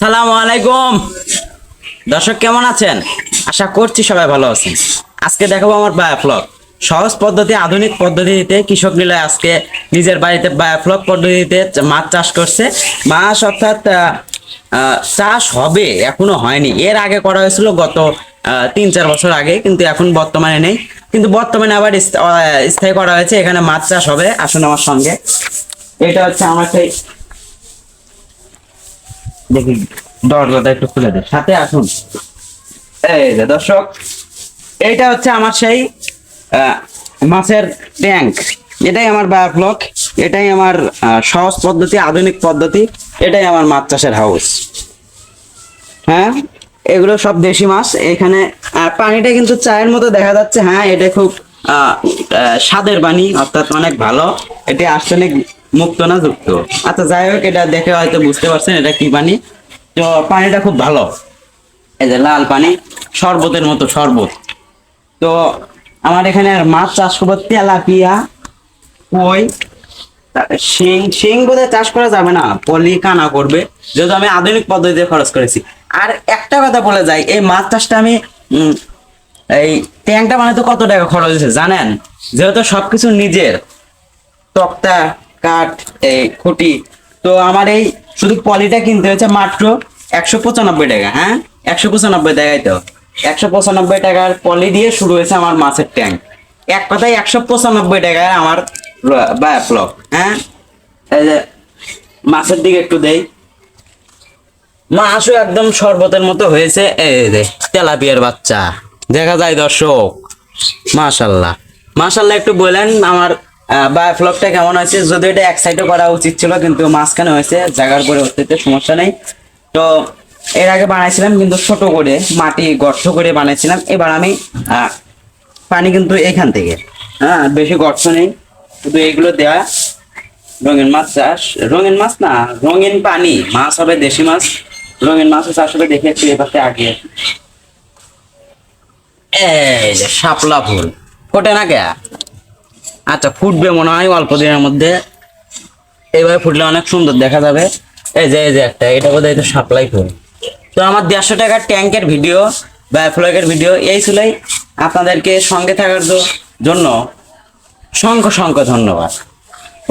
সালাম আলাইকুম। দর্শক, কেমন আছেন? আশা করছি সবাই ভালো আছেন। আজকে দেখাবো আমার বায়োফ্লক সহজ পদ্ধতি, আধুনিক পদ্ধতিতে কৃষক নিলয় আজকে নিজের বাড়িতে বায়োফ্লক পদ্ধতিতে মাছ চাষ করছে। মাছ অর্থাৎ চাষ হবে, এখনও হয়নি। এর আগে করা হয়েছিল গত তিন চার বছর আগে, কিন্তু এখন বর্তমানে নেই। কিন্তু বর্তমানে আবার স্থায়ী করা হয়েছে। এখানে মাছ চাষ হবে। আসুন আমার সঙ্গে। এটা হচ্ছে আমার সেই দেখি দরজাটা একটু খুলে দে সাথে আসুন। এই যে দর্শক এইটা হচ্ছে আমার সেই মাছের ট্যাঙ্ক। এটাই আমার বায়োফ্লক এটাই আমার সহজ পদ্ধতি আধুনিক পদ্ধতি এটাই আমার মাছ চাষের হাউস হ্যাঁ এগুলো সব দেশি মাছ। এখানে আহ, পানিটা কিন্তু চায়ের মতো দেখা যাচ্ছে। হ্যাঁ এটা খুব স্বাদের পানি অর্থাৎ অনেক ভালো। এটি আর্সেনিক মুক্ত না যুক্ত? আচ্ছা যাই হোক, এটা দেখে হয়তো বুঝতে পারছেন এটা কি পানি। তো পানিটা খুব ভালো। এই যে লাল পানি, শরবতের মতো শরবত। তো আমার এখানে আর মাছ চাষ করব, তেলাপিয়া, কই শিং শিং বোধহয় চাষ করা যাবে না, পলি কানা করবে, যেহেতু আমি আধুনিক পদ্ধতিতে খরচ করেছি। আর একটা কথা বলে যাই, এই মাছ চাষটা আমি এই ট্যাঙ্কটা বানাতে কত টাকা খরচ হয়েছে জানেন? যেহেতু সবকিছু নিজের, তক্তা কাঠ, এই খুঁটি। তো আমার এই শুধু পলিটা কিনতে হয়েছে মাত্র একশো পঁচানব্বই টাকা হ্যাঁ? একশো পঁচানব্বই টাকাই তো। একশো পঁচানব্বই টাকার পলি দিয়ে শুরু হয়েছে আমার মাছের ট্যাঙ্ক এক কথায় একশো পঁচানব্বই টাকায় আমার বায়োফ্লক হ্যাঁ? মাছের দিকে একটু দেই। মাছও একদম শরবতের মতো হয়েছে। তেলাপিয়ার বাচ্চা। দেখা যায় দর্শক। মাশাল্লাহ। মাশাল্লাহ একটু বলেন আমার বায়োফ্লকটা কেমন হয়েছে? যদি এটা এক সাইডে করা উচিত ছিল, কিন্তু মাঝখানে হয়েছে, জায়গার পরিবর্তিতে সমস্যা নেই। তো এর আগে বানাইছিলাম, কিন্তু ছোট করে, মাটি গর্ত করে বানাইছিলাম। এবার আমি পানি কিন্তু এখান থেকে। হ্যাঁ বেশি গর্ত নেই। শুধু এগুলো দেওয়া রঙিন মাছ চাষ। রঙিন মাছ না, রঙিন পানি। মাছ হবে দেশি মাছ। রঙিন মাছ চাষ হবে দেখে একটু এপাশে আগে। এই যে শাপলা ফুল। ফোটে না কে? আচ্ছা ফুটবে মনে হয় অল্প দিনের মধ্যে। এইভাবে ফুটলে অনেক সুন্দর দেখা যাবে। এই যে এই যে একটা, এটা বোধহয় তো সাপ্লাই ফুল তো আমার দেড়শো টাকার ট্যাঙ্কের ভিডিও বা ফ্লগের ভিডিও, এই ছিলই আপনাদেরকে সঙ্গে থাকার জন্য সংখ্য সংখ্য ধন্যবাদ।